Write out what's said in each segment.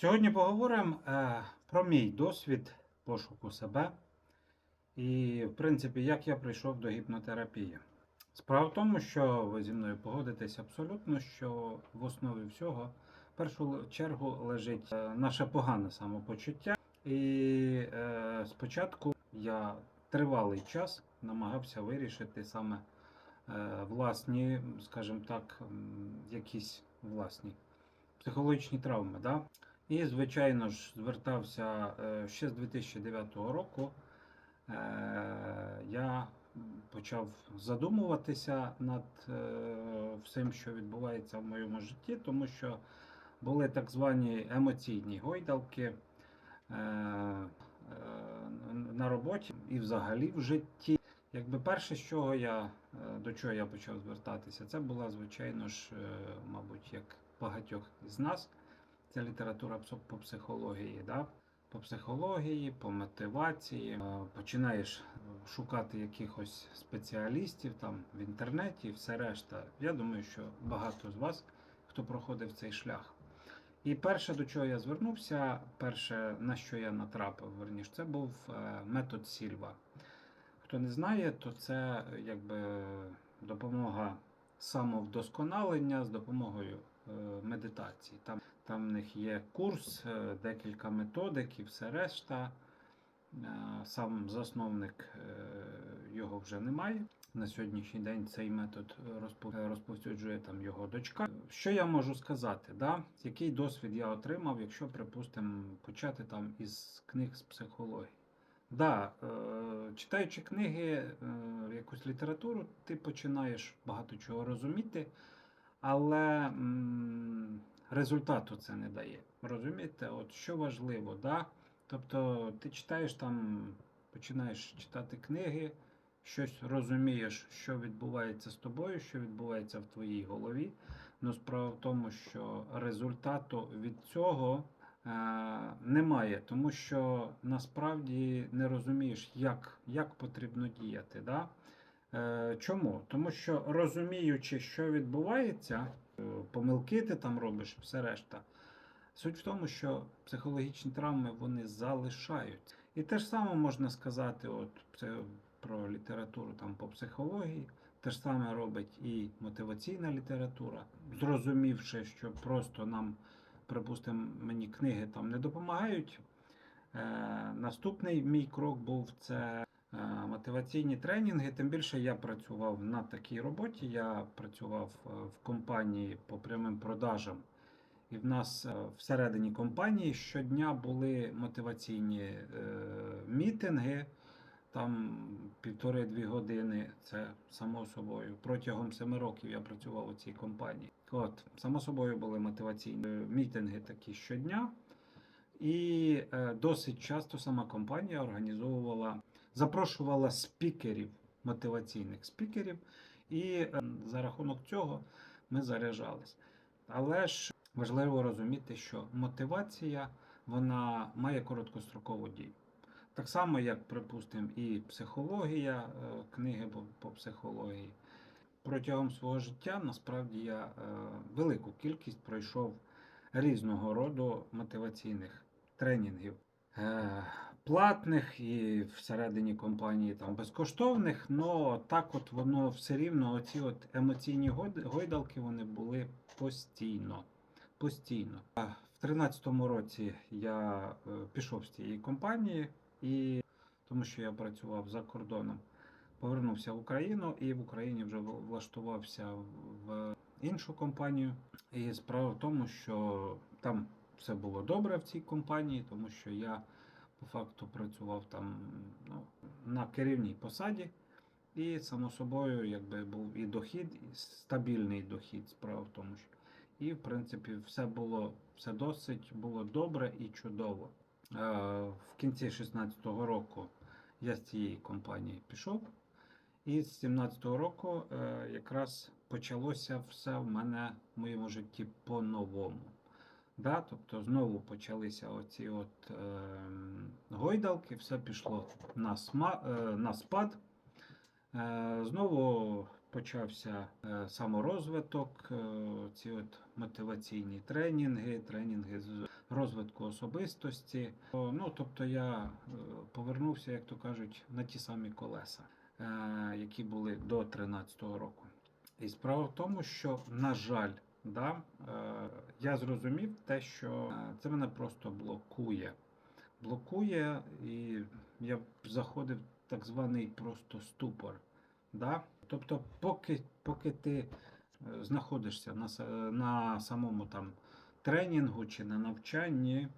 Сьогодні поговоримо е, про мій досвід пошуку себе і, в принципі, як я прийшов до гіпнотерапії. Справа в тому, що ви зі мною погодитесь абсолютно, що в основі всього в першу чергу лежить е, наше погане самопочуття. І е, спочатку я тривалий час намагався вирішити саме власні, скажімо так, якісь власні психологічні травми. Да? І, звичайно ж, звертався е, ще з 2009 року. Е, Я почав задумуватися над е, всім, що відбувається в моєму житті, тому що були так звані емоційні гойдалки на роботі і взагалі в житті. Якби перше, з чого я, до чого я почав звертатися, це була, звичайно ж, мабуть, як багатьох з нас, це література по психології. Да? По психології, по мотивації. Е, Починаєш е, шукати якихось спеціалістів там в інтернеті все решта. Я думаю, що багато з вас, хто проходив цей шлях. І перше, до чого я звернувся, перше, на що я натрапив, верніш, це був е, метод Сільва. Хто не знає, то це якби допомога самовдосконалення з допомогою медитації. Там, там в них є курс, е, декілька методик і все решта. Е, Сам засновник е, його вже немає. На сьогоднішній день цей метод розповсюджує там його дочка. Що я можу сказати? Да? Який досвід я отримав, якщо, припустимо, почати там із книг з психології? Да, читаючи книги, якусь літературу, ти починаєш багато чого розуміти, але результату це не дає. Розумієте, от що важливо, да? Тобто ти читаєш там, починаєш читати книги, щось розумієш, що відбувається з тобою, що відбувається в твоїй голові. Ну, справа в тому, що результату від цього е, немає, тому що насправді не розумієш, як, як потрібно діяти. Да? Е, чому? Тому що розуміючи, що відбувається, е, помилки ти там робиш, все решта. Суть в тому, що психологічні травми вони залишаються. І те ж саме можна сказати, от про літературу там по психології. Те ж саме робить і мотиваційна література, зрозумівши, що просто нам, припустимо, мені книги там не допомагають. Е, наступний мій крок був це мотиваційні тренінги. Тим більше я працював на такій роботі. Я працював е, в компанії по прямим продажам. І в нас е, всередині компанії щодня були мотиваційні е, мітинги, там півтори-дві години. Це само собою. Протягом семи років я працював у цій компанії. От, само собою були мотиваційні мітинги такі щодня. І е, досить часто сама компанія організовувала, запрошувала спікерів, мотиваційних спікерів, і е, за рахунок цього ми заряджались. Але ж важливо розуміти, що мотивація вона має короткострокову дію. Так само, як, припустимо, і психологія, е, книги по, психології. Протягом свого життя насправді я е, велику кількість пройшов різного роду мотиваційних тренінгів. Платних і всередині компанії там безкоштовних, але так от воно все рівно, оці от емоційні гойд- гойдалки вони були постійно. Постійно. В 13-му році я е, пішов з цієї компанії, і тому що я працював за кордоном, повернувся в Україну і в Україні вже влаштувався в іншу компанію. І справа в тому, що там все було добре в цій компанії, тому що я по факту працював там ну, на керівній посаді. І, само собою, якби був і дохід, і стабільний дохід, справа в тому, що. І, в принципі, все було все досить було добре і чудово. Е, в кінці 16-го року я з цієї компанії пішов. І з 17-го року е, якраз почалося все в мене в моєму житті по-новому. Да? Тобто знову почалися оці от, е, гойдалки, все пішло на, сма, е, на спад. Е, Знову почався е, саморозвиток, е, ці от мотиваційні тренінги, тренінги з розвитку особистості. О, Ну, тобто я е, повернувся, як то кажуть, на ті самі колеса, е, які були до 13-го року. І справа в тому, що, на жаль, да, е, я зрозумів те, що е, це мене просто блокує. Блокує, і я заходив в так званий просто ступор. Да? Тобто, поки, поки ти е, знаходишся на, на самому там тренінгу чи на навчанні,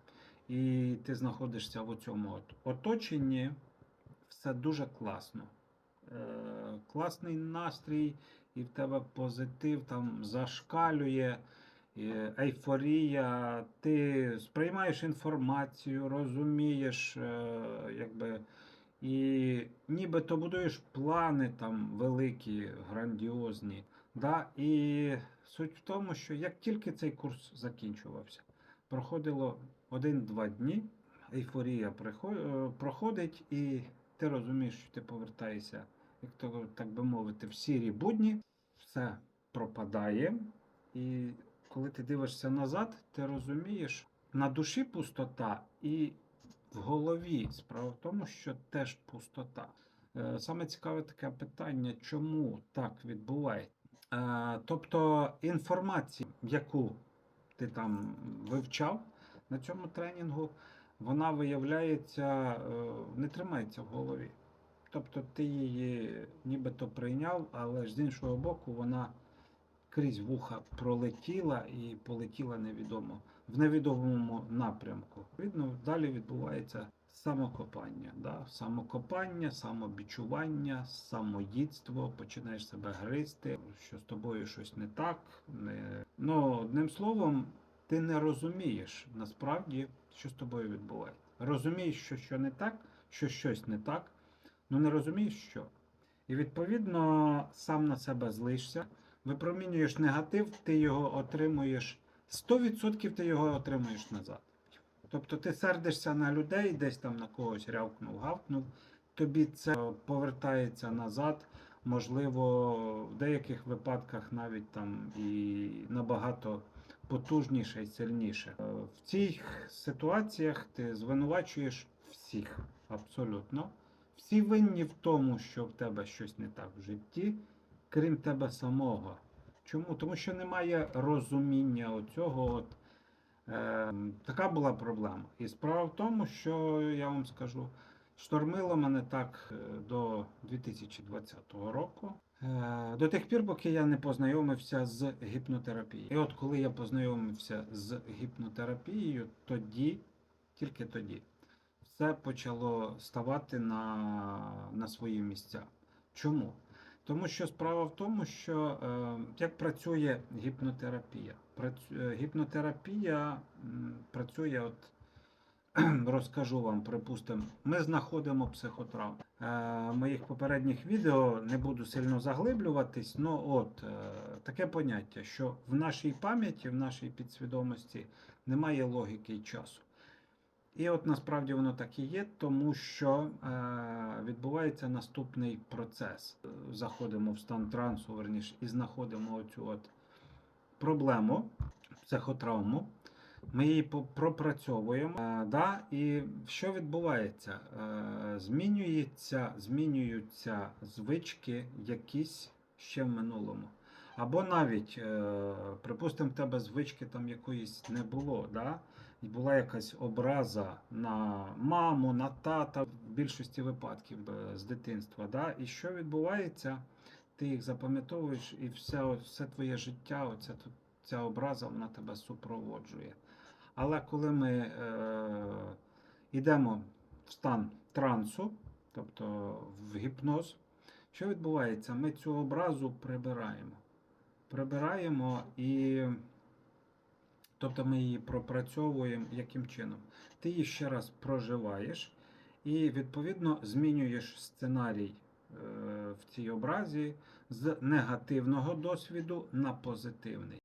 і ти знаходишся в цьому от оточенні, все дуже класно. Е, класний настрій, і в тебе позитив там зашкалює, ейфорія, ти сприймаєш інформацію, розумієш, е, якби, і нібито будуєш плани там великі, грандіозні. Да? І суть в тому, що як тільки цей курс закінчувався, проходило один-два дні, ейфорія е, проходить, і ти розумієш, що ти повертаєшся, як то так би мовити, в сірі будні, все пропадає. І коли ти дивишся назад, ти розумієш, на душі пустота і в голові. Справа в тому, що теж пустота. Е, Саме цікаве таке питання, чому так відбувається. Е, Тобто інформація, яку ти там вивчав на цьому тренінгу, вона виявляється, е, не тримається в голові. Тобто ти її нібито прийняв, але ж з іншого боку, вона крізь вуха пролетіла і полетіла невідомо в невідомому напрямку. Відно, далі відбувається самокопання. Да? Самокопання, самобічування, самоїдство, починаєш себе гризти, що з тобою щось не так. Не... Ну, одним словом, ти не розумієш насправді, що з тобою відбувається. Розумієш, що, що не так, що щось не так, ну не розумієш, що. І відповідно сам на себе злишся, випромінюєш негатив, ти його отримуєш 100% ти його отримуєш назад. Тобто ти сердишся на людей, десь там на когось рявкнув, гавкнув, тобі це повертається назад. Можливо, в деяких випадках навіть там і набагато потужніше і сильніше. Е, В цих ситуаціях ти звинувачуєш всіх абсолютно. Всі винні в тому, що в тебе щось не так в житті, крім тебе самого. Чому? Тому що немає розуміння оцього. От, е, така була проблема. І справа в тому, що я вам скажу, штормило мене так е, до 2020 року. Е, До тих пір, поки я не познайомився з гіпнотерапією. І от коли я познайомився з гіпнотерапією, тоді, тільки тоді, все почало ставати на, на свої місця. Чому? Тому що справа в тому, що е, як працює гіпнотерапія. Е, гіпнотерапія працює, от розкажу вам, припустимо, ми знаходимо психотравму. Е, моїх попередніх відео не буду сильно заглиблюватись, але от таке поняття, що в нашій пам'яті, в нашій підсвідомості немає логіки і часу. І от насправді воно так і є, тому що е, відбувається наступний процес. Заходимо в стан трансу, верніше, і знаходимо оцю от проблему, психотравму. Ми її пропрацьовуємо. Е, да, і що відбувається? Е, змінюється, змінюються звички якісь ще в минулому. Або навіть, е, припустимо, в тебе звички там якоїсь не було. Да? І була якась образа на маму, на тата в більшості випадків е, з дитинства. Да? І що відбувається? Ти їх запам'ятовуєш, і все, все твоє життя, оця, ця образа, вона тебе супроводжує. Але коли ми е, йдемо в стан трансу, тобто в гіпноз, що відбувається? Ми цю образу прибираємо. Прибираємо і. Тобто ми її пропрацьовуємо яким чином? Ти її ще раз проживаєш і відповідно змінюєш сценарій е, в цій образі з негативного досвіду на позитивний.